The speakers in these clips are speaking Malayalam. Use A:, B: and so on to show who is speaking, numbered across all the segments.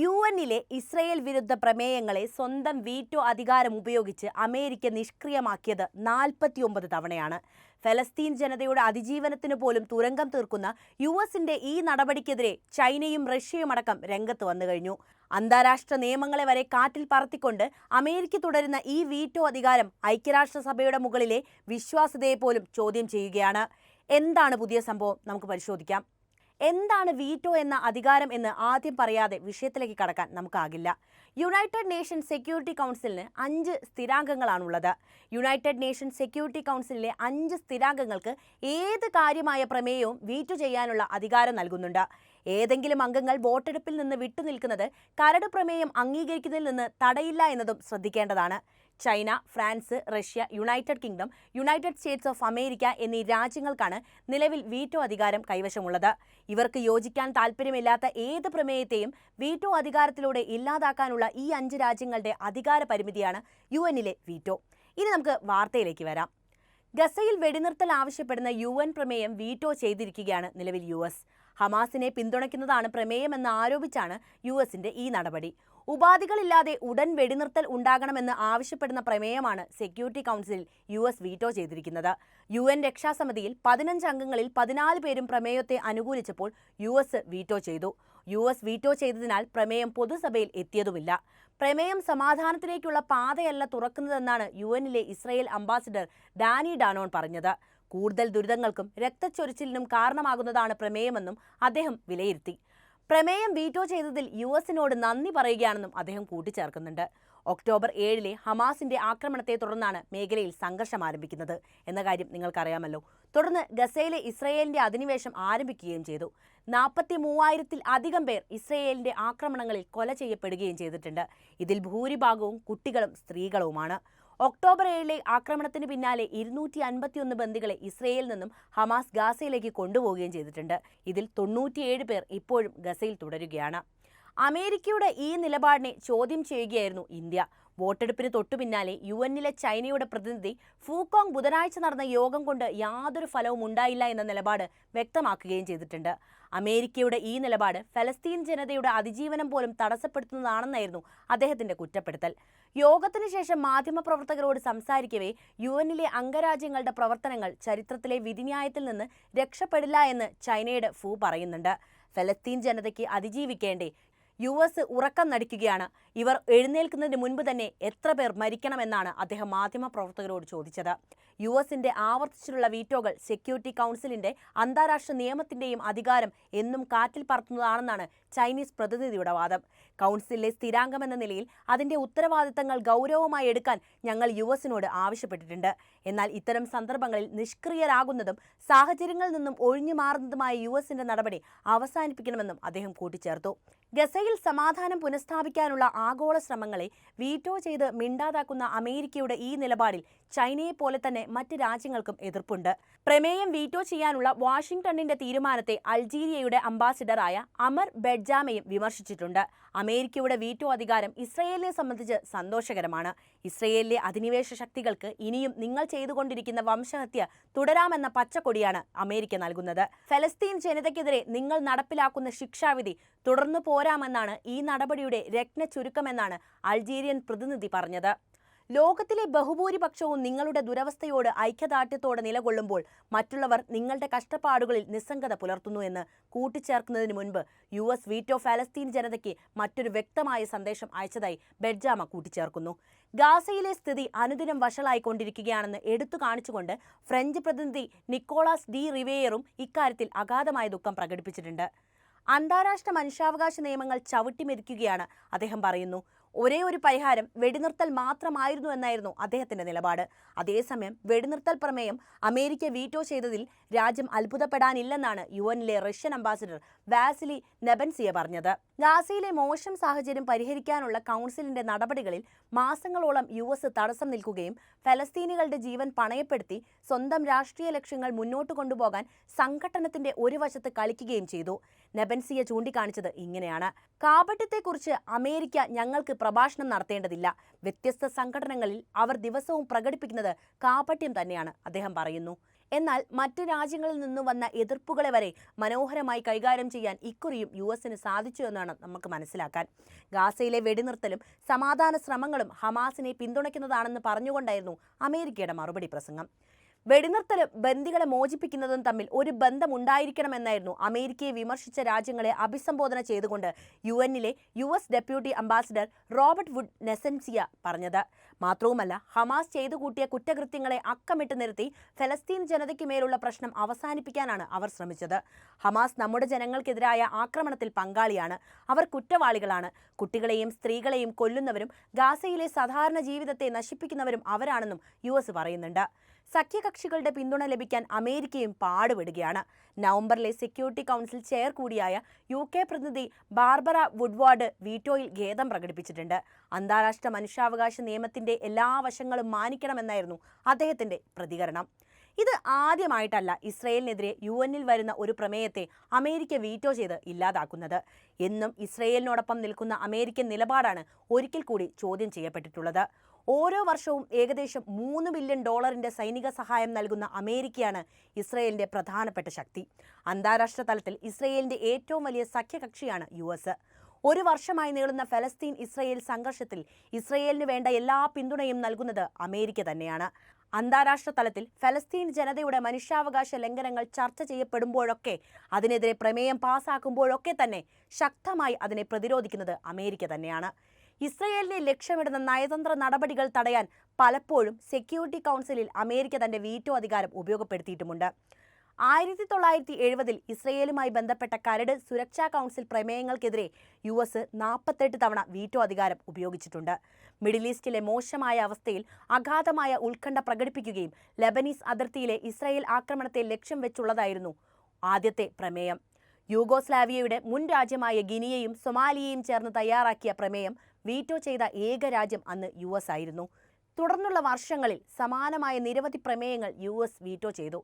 A: യു എന്നിലെ ഇസ്രയേൽ വിരുദ്ധ പ്രമേയങ്ങളെ സ്വന്തം വീറ്റോ അധികാരം ഉപയോഗിച്ച് അമേരിക്ക നിഷ്ക്രിയമാക്കിയത് നാൽപ്പത്തിയൊമ്പത് തവണയാണ് ഫലസ്തീൻ ജനതയുടെ അതിജീവനത്തിന് പോലും തുരങ്കം തീർക്കുന്ന യു എസിന്റെ ഈ നടപടിക്കെതിരെ ചൈനയും റഷ്യയും അടക്കം രംഗത്ത് വന്നു കഴിഞ്ഞു അന്താരാഷ്ട്ര നിയമങ്ങളെ വരെ കാറ്റിൽ പറത്തിക്കൊണ്ട് അമേരിക്ക തുടരുന്ന ഈ വീറ്റോ അധികാരം ഐക്യരാഷ്ട്രസഭയുടെ മുകളിലെ വിശ്വാസ്യതയെ പോലും ചോദ്യം ചെയ്യുകയാണ് എന്താണ് പുതിയ സംഭവം നമുക്ക് പരിശോധിക്കാം എന്താണ് വീറ്റോ എന്ന അധികാരം എന്ന് ആദ്യം പറയാതെ വിഷയത്തിലേക്ക് കടക്കാൻ നമുക്കാകില്ല യുണൈറ്റഡ് നേഷൻ സെക്യൂരിറ്റി കൗൺസിലിന് അഞ്ച് സ്ഥിരാംഗങ്ങളാണുള്ളത് യുണൈറ്റഡ് നേഷൻ സെക്യൂരിറ്റി കൗൺസിലിലെ അഞ്ച് സ്ഥിരാംഗങ്ങൾക്ക് ഏത് കാര്യമായ പ്രമേയവും വീറ്റു ചെയ്യാനുള്ള അധികാരം നൽകുന്നുണ്ട് ഏതെങ്കിലും അംഗങ്ങൾ വോട്ടെടുപ്പിൽ നിന്ന് വിട്ടുനിൽക്കുന്നത് കരട് പ്രമേയം അംഗീകരിക്കുന്നതിൽ നിന്ന് തടയില്ല എന്നതും ശ്രദ്ധിക്കേണ്ടതാണ് China France Russia United Kingdom United States of America എന്നീ രാജ്യങ്ങൾക്കാണ് നിലവിൽ വീറ്റോ അധികാരം കൈവശമുള്ളത് ഇവർക്ക് യോജിക്കാൻ താല്പര്യമില്ലാത്ത ഏത് പ്രമേയത്തെയും വീറ്റോ അധികാരത്തിലൂടെ ഇല്ലാതാക്കാനുള്ള ഈ അഞ്ച് രാജ്യങ്ങളുടെ അധികാര പരിമിതിയാണ് യു എന്നിലെ വീറ്റോ ഇനി നമുക്ക് വാർത്തയിലേക്ക് വരാം ഗസയിൽ വെടിനിർത്തൽ ആവശ്യപ്പെടുന്ന യു എൻ പ്രമേയം വീറ്റോ ചെയ്തിരിക്കുകയാണ് നിലവിൽ യു എസ് ഹമാസിനെ പിന്തുണയ്ക്കുന്നതാണ് പ്രമേയമെന്ന് ആരോപിച്ചാണ് യു എസിന്റെ ഈ നടപടി ഉപാധികളില്ലാതെ ഉടൻ വെടിനിർത്തൽ ഉണ്ടാകണമെന്ന് ആവശ്യപ്പെടുന്ന പ്രമേയമാണ് സെക്യൂരിറ്റി കൗൺസിലിൽ യു എസ് വീറ്റോ ചെയ്തിരിക്കുന്നത് യു എൻ രക്ഷാസമിതിയിൽ പതിനഞ്ച് അംഗങ്ങളിൽ പതിനാല് പേരും പ്രമേയത്തെ അനുകൂലിച്ചപ്പോൾ യു എസ് വീറ്റോ ചെയ്തു യു എസ് വീറ്റോ ചെയ്തതിനാൽ പ്രമേയം പൊതുസഭയിൽ എത്തിയതുമില്ല പ്രമേയം സമാധാനത്തിലേക്കുള്ള പാതയല്ല തുറക്കുന്നതെന്നാണ് യു എന്നിലെ ഇസ്രയേൽ അംബാസിഡർ ഡാനി ഡാനോൺ പറഞ്ഞത് കൂടുതൽ ദുരിതങ്ങൾക്കും രക്തച്ചൊരിച്ചിലിനും കാരണമാകുന്നതാണ് പ്രമേയമെന്നും അദ്ദേഹം വിലയിരുത്തി പ്രമേയം വീറ്റോ ചെയ്തതിൽ യു എസിനോട് നന്ദി പറയുകയാണെന്നും അദ്ദേഹം കൂട്ടിച്ചേർക്കുന്നുണ്ട് ഒക്ടോബർ ഏഴിലെ ഹമാസിന്റെ ആക്രമണത്തെ തുടർന്നാണ് മേഖലയിൽ സംഘർഷം ആരംഭിക്കുന്നത് എന്ന കാര്യം നിങ്ങൾക്കറിയാമല്ലോ തുടർന്ന് ഗസയിലെ ഇസ്രയേലിന്റെ അധിനിവേശം ആരംഭിക്കുകയും ചെയ്തു നാൽപ്പത്തി മൂവായിരത്തിൽ അധികം പേർ ഇസ്രയേലിന്റെ ആക്രമണങ്ങളിൽ കൊല ചെയ്യപ്പെടുകയും ചെയ്തിട്ടുണ്ട് ഇതിൽ ഭൂരിഭാഗവും കുട്ടികളും സ്ത്രീകളുമാണ് ഒക്ടോബർ ഏഴിലെ ആക്രമണത്തിന് പിന്നാലെ ഇരുന്നൂറ്റി അൻപത്തിയൊന്ന് ബന്ദികളെ ഇസ്രയേലിൽ നിന്നും ഹമാസ് ഗാസയിലേക്ക് കൊണ്ടുപോവുകയും ചെയ്തിട്ടുണ്ട് ഇതിൽ തൊണ്ണൂറ്റിയേഴ് പേർ ഇപ്പോഴും ഗസയിൽ തുടരുകയാണ് അമേരിക്കയുടെ ഈ നിലപാടിനെ ചോദ്യം ചെയ്യുകയായിരുന്നു ഇന്ത്യ വോട്ടെടുപ്പിന് തൊട്ടു പിന്നാലെ യു എന്നിലെ ചൈനയുടെ പ്രതിനിധി ഫൂക്കോങ് ബുധനാഴ്ച നടന്ന യോഗം കൊണ്ട് യാതൊരു ഫലവും ഉണ്ടായില്ല എന്ന നിലപാട് വ്യക്തമാക്കുകയും ചെയ്തിട്ടുണ്ട് അമേരിക്കയുടെ ഈ നിലപാട് ഫലസ്തീൻ ജനതയുടെ അതിജീവനം പോലും തടസ്സപ്പെടുത്തുന്നതാണെന്നായിരുന്നു അദ്ദേഹത്തിന്റെ കുറ്റപ്പെടുത്തൽ യോഗത്തിന് ശേഷം മാധ്യമപ്രവർത്തകരോട് സംസാരിക്കവേ യു എന്നിലെ അംഗരാജ്യങ്ങളുടെ പ്രവർത്തനങ്ങൾ ചരിത്രത്തിലെ വിധിന്യായത്തിൽ നിന്ന് രക്ഷപ്പെടില്ല എന്ന് ചൈനയുടെ ഫു പറയുന്നുണ്ട് ഫലസ്തീൻ ജനതയ്ക്ക് അതിജീവിക്കേണ്ടേ യു എസ് ഉറക്കം നടിക്കുകയാണ് ഇവർ എഴുന്നേൽക്കുന്നതിന് മുൻപ് തന്നെ എത്ര പേർ മരിക്കണമെന്നാണ് അദ്ദേഹം മാധ്യമപ്രവർത്തകരോട് ചോദിച്ചത് യു എസിന്റെ ആവർത്തിച്ചിട്ടുള്ള വീറ്റോകൾ സെക്യൂരിറ്റി കൗൺസിലിന്റെ അന്താരാഷ്ട്ര നിയമത്തിന്റെയും അധികാരം എന്നും കാറ്റിൽ പറത്തുന്നതാണെന്നാണ് ചൈനീസ് പ്രതിനിധിയുടെ വാദം കൗൺസിലിലെ സ്ഥിരാംഗം എന്ന നിലയിൽ അതിന്റെ ഉത്തരവാദിത്തങ്ങൾ ഗൗരവമായി എടുക്കാൻ ഞങ്ങൾ യു എസിനോട് ആവശ്യപ്പെട്ടിട്ടുണ്ട് എന്നാൽ ഇത്തരം സന്ദർഭങ്ങളിൽ നിഷ്ക്രിയരാകുന്നതും സാഹചര്യങ്ങളിൽ നിന്നും ഒഴിഞ്ഞു മാറുന്നതുമായ യു എസിന്റെ നടപടി അവസാനിപ്പിക്കണമെന്നും അദ്ദേഹം കൂട്ടിച്ചേർത്തു ഗസയിൽ സമാധാനം പുനഃസ്ഥാപിക്കാനുള്ള ആഗോള ശ്രമങ്ങളെ വീറ്റോ ചെയ്ത് മിണ്ടാതാക്കുന്ന അമേരിക്കയുടെ ഈ നിലപാടിൽ ചൈനയെ പോലെ തന്നെ മറ്റ് രാജ്യങ്ങൾക്കും എതിർപ്പുണ്ട് പ്രമേയം വീറ്റോ ചെയ്യാനുള്ള വാഷിംഗ്ടണിന്റെ തീരുമാനത്തെ അൾജീരിയയുടെ അംബാസിഡറായ അമർ ബെഡ്ജാമയും വിമർശിച്ചിട്ടുണ്ട് അമേരിക്കയുടെ വീറ്റോ അധികാരം ഇസ്രയേലിനെ സംബന്ധിച്ച് സന്തോഷകരമാണ് ഇസ്രയേലിലെ അധിനിവേശ ശക്തികൾക്ക് ഇനിയും നിങ്ങൾ ചെയ്തുകൊണ്ടിരിക്കുന്ന വംശഹത്യ തുടരാമെന്ന പച്ചക്കൊടിയാണ് അമേരിക്ക നൽകുന്നത് ഫലസ്തീൻ ജനതയ്ക്കെതിരെ നിങ്ങൾ നടപ്പിലാക്കുന്ന ശിക്ഷാവിധി തുടർന്നു പോരാമെന്നാണ് ഈ നടപടിയുടെ രത്ന ചുരുക്കമെന്നാണ് അൾജീരിയൻ പ്രതിനിധി പറഞ്ഞത് ലോകത്തിലെ ബഹുഭൂരിപക്ഷവും നിങ്ങളുടെ ദുരവസ്ഥയോട് ഐക്യദാർഢ്യത്തോടെ നിലകൊള്ളുമ്പോൾ മറ്റുള്ളവർ നിങ്ങളുടെ കഷ്ടപ്പാടുകളിൽ നിസ്സംഗത പുലർത്തുന്നു എന്ന് കൂട്ടിച്ചേർക്കുന്നതിന് മുൻപ് യു എസ് വീറ്റോ ഫലസ്തീൻ ജനതയ്ക്ക് മറ്റൊരു വ്യക്തമായ സന്ദേശം അയച്ചതായി ബെഡ്ജാമ കൂട്ടിച്ചേർക്കുന്നു ഗാസയിലെ സ്ഥിതി അനുദിനം വഷളായിക്കൊണ്ടിരിക്കുകയാണെന്ന് എടുത്തു കാണിച്ചുകൊണ്ട് ഫ്രഞ്ച് പ്രതിനിധി നിക്കോളാസ് ഡി റിവേയറും ഇക്കാര്യത്തിൽ അഗാധമായ ദുഃഖം പ്രകടിപ്പിച്ചിട്ടുണ്ട് അന്താരാഷ്ട്ര മനുഷ്യാവകാശ നിയമങ്ങൾ ചവിട്ടിമെതിക്കുകയാണ് അദ്ദേഹം പറയുന്നു ഒരേ ഒരു പരിഹാരം വെടിനിർത്തൽ മാത്രമായിരുന്നു എന്നായിരുന്നു അദ്ദേഹത്തിന്റെ നിലപാട് അതേസമയം വെടിനിർത്തൽ പ്രമേയം അമേരിക്ക വീറ്റോ ചെയ്തതിൽ രാജ്യം അത്ഭുതപ്പെടാനില്ലെന്നാണ് യു എനിലെ റഷ്യൻ അംബാസിഡർ വാസിലി നെബൻസിയ പറഞ്ഞത് ഗാസയിലെ മോശം സാഹചര്യം പരിഹരിക്കാനുള്ള കൗൺസിലിന്റെ നടപടികളിൽ മാസങ്ങളോളം യു എസ് തടസ്സം നിൽക്കുകയും ഫലസ്തീനുകളുടെ ജീവൻ പണയപ്പെടുത്തി സ്വന്തം രാഷ്ട്രീയ ലക്ഷ്യങ്ങൾ മുന്നോട്ട് കൊണ്ടുപോകാൻ സംഘടനത്തിന്റെ ഒരു വശത്ത് കളിക്കുകയും ചെയ്തു നെബൻസിയ ചൂണ്ടിക്കാണിച്ചത് ഇങ്ങനെയാണ് കാപട്യത്തെക്കുറിച്ച് അമേരിക്ക ഞങ്ങൾക്ക് പ്രഭാഷണം നടത്തേണ്ടതില്ല വ്യത്യസ്ത സംഘടനകളിൽ അവർ ദിവസവും പ്രകടിപ്പിക്കുന്നത് കാപട്യം തന്നെയാണ് അദ്ദേഹം പറയുന്നു എന്നാൽ മറ്റ് രാജ്യങ്ങളിൽ നിന്ന് വന്ന എതിർപ്പുകളെ വരെ മനോഹരമായി കൈകാര്യം ചെയ്യാൻ ഇക്കുറിയും യു എസിന് സാധിച്ചു എന്നാണ് നമുക്ക് മനസ്സിലാക്കാൻ ഗാസയിലെ വെടിനിർത്തലും സമാധാന ശ്രമങ്ങളും ഹമാസിനെ പിന്തുണയ്ക്കുന്നതാണെന്ന് പറഞ്ഞുകൊണ്ടായിരുന്നു അമേരിക്കയുടെ മറുപടി പ്രസംഗം വെടിനിർത്തലും ബന്ദികളെ മോചിപ്പിക്കുന്നതും തമ്മിൽ ഒരു ബന്ധമുണ്ടായിരിക്കണമെന്നായിരുന്നു അമേരിക്കയെ വിമർശിച്ച രാജ്യങ്ങളെ അഭിസംബോധന ചെയ്തുകൊണ്ട് യു എന്നിലെ U S deputy ambassador Robert Wood Nebenzia പറഞ്ഞത് മാത്രവുമല്ല ഹമാസ് ചെയ്തു കൂട്ടിയ കുറ്റകൃത്യങ്ങളെ അക്കമിട്ട് നിർത്തി ഫലസ്തീൻ ജനതയ്ക്ക് മേലുള്ള പ്രശ്നം അവസാനിപ്പിക്കാനാണ് അവർ ശ്രമിച്ചത് ഹമാസ് നമ്മുടെ ജനങ്ങൾക്കെതിരായ ആക്രമണത്തിൽ പങ്കാളിയാണ് അവർ കുറ്റവാളികളാണ് കുട്ടികളെയും സ്ത്രീകളെയും കൊല്ലുന്നവരും ഗാസയിലെ സാധാരണ ജീവിതത്തെ നശിപ്പിക്കുന്നവരും അവരാണെന്നും യു പറയുന്നുണ്ട് സഖ്യകക്ഷികളുടെ പിന്തുണ ലഭിക്കാൻ അമേരിക്കയും പാടുപെടുകയാണ് നവംബറിലെ സെക്യൂരിറ്റി കൗൺസിൽ ചെയർ കൂടിയായ യു കെ പ്രതിനിധി ബാർബറ വുഡ്വാർഡ് വീറ്റോയിൽ ഖേദം പ്രകടിപ്പിച്ചിട്ടുണ്ട് അന്താരാഷ്ട്ര മനുഷ്യാവകാശ നിയമത്തിന്റെ എല്ലാ വശങ്ങളും മാനിക്കണമെന്നായിരുന്നു അദ്ദേഹത്തിന്റെ പ്രതികരണം ഇത് ആദ്യമായിട്ടല്ല ഇസ്രയേലിനെതിരെ യു എന്നിൽ വരുന്ന ഒരു പ്രമേയത്തെ അമേരിക്ക വീറ്റോ ചെയ്ത് ഇല്ലാതാക്കുന്നത് എന്നും ഇസ്രയേലിനോടൊപ്പം നിൽക്കുന്ന അമേരിക്കൻ നിലപാടാണ് ഒരിക്കൽ കൂടി ചോദ്യം ചെയ്യപ്പെട്ടിട്ടുള്ളത് ഓരോ വർഷവും ഏകദേശം മൂന്ന് ബില്യൺ ഡോളറിന്റെ സൈനിക സഹായം നൽകുന്ന അമേരിക്കയാണ് ഇസ്രയേലിന്റെ പ്രധാനപ്പെട്ട ശക്തി അന്താരാഷ്ട്ര തലത്തിൽ ഇസ്രയേലിന്റെ ഏറ്റവും വലിയ സഖ്യകക്ഷിയാണ് യു എസ് ഒരു വർഷമായി നീളുന്ന ഫലസ്തീൻ ഇസ്രയേൽ സംഘർഷത്തിൽ ഇസ്രയേലിന് വേണ്ട എല്ലാ പിന്തുണയും നൽകുന്നത് അമേരിക്ക തന്നെയാണ് അന്താരാഷ്ട്ര തലത്തിൽ ഫലസ്തീൻ ജനതയുടെ മനുഷ്യാവകാശ ലംഘനങ്ങൾ ചർച്ച ചെയ്യപ്പെടുമ്പോഴൊക്കെ അതിനെതിരെ പ്രമേയം പാസാക്കുമ്പോഴൊക്കെ തന്നെ ശക്തമായി അതിനെ പ്രതിരോധിക്കുന്നത് അമേരിക്ക തന്നെയാണ് ഇസ്രയേലിനെ ലക്ഷ്യമിടുന്ന നയതന്ത്ര നടപടികൾ തടയാൻ പലപ്പോഴും സെക്യൂരിറ്റി കൗൺസിലിൽ അമേരിക്ക തന്റെ വീറ്റോ അധികാരം ഉപയോഗപ്പെടുത്തിയിട്ടുമുണ്ട് ആയിരത്തി തൊള്ളായിരത്തി എഴുപതിൽ ഇസ്രയേലുമായി ബന്ധപ്പെട്ട കരട് സുരക്ഷാ കൗൺസിൽ പ്രമേയങ്ങൾക്കെതിരെ യു എസ് നാൽപ്പത്തെട്ട് തവണ വീറ്റോ അധികാരം ഉപയോഗിച്ചിട്ടുണ്ട് മിഡിൽ ഈസ്റ്റിലെ മോശമായ അവസ്ഥയിൽ അഗാധമായ ഉത്കണ്ഠ പ്രകടിപ്പിക്കുകയും ലബനീസ് അതിർത്തിയിലെ ഇസ്രയേൽ ആക്രമണത്തെ ലക്ഷ്യം വെച്ചുള്ളതായിരുന്നു ആദ്യത്തെ പ്രമേയം യൂഗോസ്ലാവിയയുടെ മുൻ രാജ്യമായ ഗിനിയയും സൊമാലിയയും ചേർന്ന് തയ്യാറാക്കിയ പ്രമേയം വീറ്റോ ചെയ്ത ഏക രാജ്യം അന്ന് യു എസ് ആയിരുന്നു തുടർന്നുള്ള വർഷങ്ങളിൽ സമാനമായ നിരവധി പ്രമേയങ്ങൾ യു എസ് വീറ്റോ ചെയ്തു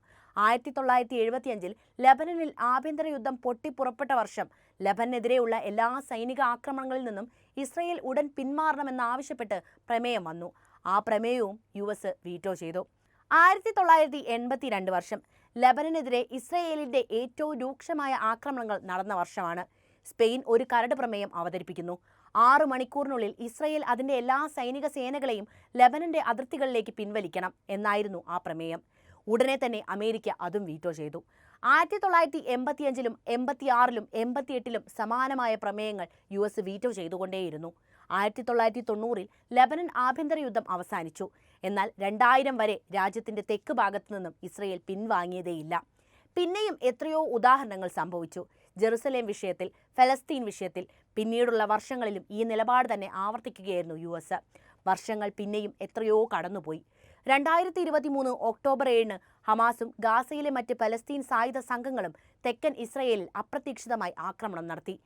A: ആയിരത്തി തൊള്ളായിരത്തി എഴുപത്തിയഞ്ചിൽ ലബനനിൽ ആഭ്യന്തര യുദ്ധം പൊട്ടിപ്പുറപ്പെട്ട വർഷം ലബനെതിരെയുള്ള എല്ലാ സൈനിക ആക്രമണങ്ങളിൽ നിന്നും ഇസ്രയേൽ ഉടൻ പിന്മാറണമെന്നാവശ്യപ്പെട്ട് പ്രമേയം വന്നു ആ പ്രമേയവും യു എസ് വീറ്റോ ചെയ്തു ആയിരത്തി തൊള്ളായിരത്തി വർഷം ലബനനെതിരെ ഇസ്രയേലിന്റെ ഏറ്റവും രൂക്ഷമായ ആക്രമണങ്ങൾ നടന്ന വർഷമാണ് സ്പെയിൻ ഒരു കരട് പ്രമേയം അവതരിപ്പിക്കുന്നു ആറ് മണിക്കൂറിനുള്ളിൽ ഇസ്രയേൽ അതിന്റെ എല്ലാ സൈനിക സേനകളെയും ലബനന്റെ അതിർത്തികളിലേക്ക് പിൻവലിക്കണം എന്നായിരുന്നു ആ പ്രമേയം ഉടനെ തന്നെ അമേരിക്ക അതും വീറ്റോ ചെയ്തു ആയിരത്തി തൊള്ളായിരത്തി എൺപത്തിയഞ്ചിലും എൺപത്തിയാറിലും എൺപത്തിയെട്ടിലും സമാനമായ പ്രമേയങ്ങൾ യു എസ് വീറ്റോ ചെയ്തുകൊണ്ടേയിരുന്നു ആയിരത്തി തൊള്ളായിരത്തി തൊണ്ണൂറിൽ ലബനൻ ആഭ്യന്തര യുദ്ധം അവസാനിച്ചു എന്നാൽ രണ്ടായിരം വരെ രാജ്യത്തിന്റെ തെക്ക് ഭാഗത്തു നിന്നും ഇസ്രയേൽ പിൻവാങ്ങിയതേയില്ല പിന്നെയും എത്രയോ ഉദാഹരണങ്ങൾ സംഭവിച്ചു ജെറുസലേം വിഷയത്തിൽ ഫലസ്തീൻ വിഷയത്തിൽ പിന്നീടുള്ള വർഷങ്ങളിലും ഈ നിലപാട് തന്നെ ആവർത്തിക്കുകയായിരുന്നു യു എസ് വർഷങ്ങൾ പിന്നെയും എത്രയോ കടന്നുപോയി രണ്ടായിരത്തി ഇരുപത്തി മൂന്ന് ഒക്ടോബർ ഏഴിന് ഹമാസും ഗാസയിലെ മറ്റ് പലസ്തീൻ സായുധ സംഘങ്ങളും തെക്കൻ ഇസ്രയേലിൽ അപ്രതീക്ഷിതമായി ആക്രമണം നടത്തി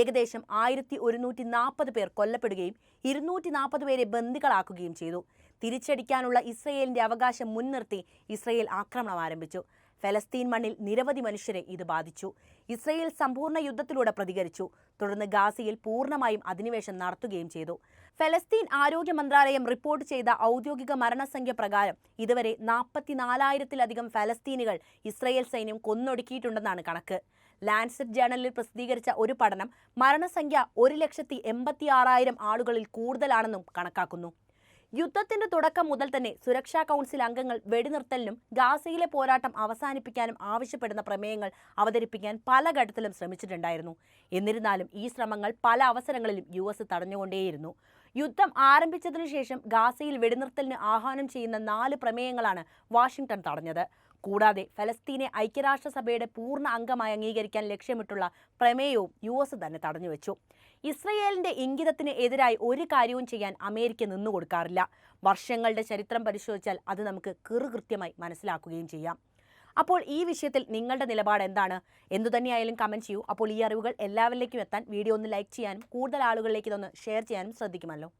A: ഏകദേശം ആയിരത്തി ഒരുന്നൂറ്റി നാൽപ്പത് പേർ കൊല്ലപ്പെടുകയും ഇരുന്നൂറ്റി നാൽപ്പത് പേരെ ബന്ദികളാക്കുകയും ചെയ്തു തിരിച്ചടിക്കാനുള്ള ഇസ്രയേലിന്റെ അവകാശം മുൻനിർത്തി ഇസ്രയേൽ ആക്രമണം ആരംഭിച്ചു ഫലസ്തീൻ മണ്ണിൽ നിരവധി മനുഷ്യരെ ഇത് ബാധിച്ചു ഇസ്രയേൽ സമ്പൂർണ്ണ യുദ്ധത്തിലൂടെ പ്രതികരിച്ചു തുടർന്ന് ഗാസയിൽ പൂർണ്ണമായും അധിനിവേശം നടത്തുകയും ചെയ്തു ഫലസ്തീൻ ആരോഗ്യ മന്ത്രാലയം റിപ്പോർട്ട് ചെയ്ത ഔദ്യോഗിക മരണസംഖ്യ പ്രകാരം ഇതുവരെ നാൽപ്പത്തിനാലായിരത്തിലധികം ഫലസ്തീനുകൾ ഇസ്രയേൽ സൈന്യം കൊന്നൊടുക്കിയിട്ടുണ്ടെന്നാണ് കണക്ക് ലാൻഡ്സെറ്റ് ജേണലിൽ പ്രസിദ്ധീകരിച്ച ഒരു പഠനം മരണസംഖ്യ ഒരു ലക്ഷത്തി എൺപത്തി ആറായിരം ആളുകളിൽ കൂടുതലാണെന്നും കണക്കാക്കുന്നു യുദ്ധത്തിന്റെ തുടക്കം മുതൽ തന്നെ സുരക്ഷാ കൗൺസിൽ അംഗങ്ങൾ വെടിനിർത്തലിനും ഗാസയിലെ പോരാട്ടം അവസാനിപ്പിക്കാനും ആവശ്യപ്പെടുന്ന പ്രമേയങ്ങൾ അവതരിപ്പിക്കാൻ പല ഘട്ടത്തിലും ശ്രമിച്ചിട്ടുണ്ടായിരുന്നു എന്നിരുന്നാലും ഈ ശ്രമങ്ങൾ പല അവസരങ്ങളിലും യു എസ് തടഞ്ഞുകൊണ്ടേയിരുന്നു യുദ്ധം ആരംഭിച്ചതിനു ശേഷം ഗാസയിൽ വെടിനിർത്തലിന് ആഹ്വാനം ചെയ്യുന്ന നാല് പ്രമേയങ്ങളാണ് വാഷിംഗ്ടൺ തടഞ്ഞത് കൂടാതെ ഫലസ്തീനെ ഐക്യരാഷ്ട്രസഭയുടെ പൂർണ്ണ അംഗമായി അംഗീകരിക്കാൻ ലക്ഷ്യമിട്ടുള്ള പ്രമേയവും യു എസ് തന്നെ തടഞ്ഞുവെച്ചു ഇസ്രയേലിന്റെ ഇംഗിതത്തിന് എതിരായി ഒരു കാര്യവും ചെയ്യാൻ അമേരിക്ക നിന്നുകൊടുക്കാറില്ല വർഷങ്ങളുടെ ചരിത്രം പരിശോധിച്ചാൽ അത് നമുക്ക് കൃത്യമായി മനസ്സിലാക്കുകയും ചെയ്യാം അപ്പോൾ ഈ വിഷയത്തിൽ നിങ്ങളുടെ നിലപാട് എന്താണ് എന്തു തന്നെയായാലും കമൻറ്റ് ചെയ്യൂ അപ്പോൾ ഈ അറിവുകൾ എല്ലാവരിലേക്കും എത്താൻ വീഡിയോ ഒന്ന് ലൈക്ക് ചെയ്യാനും കൂടുതൽ ആളുകളിലേക്ക് ഇതൊന്ന് ഷെയർ ചെയ്യാനും ശ്രദ്ധിക്കുമല്ലോ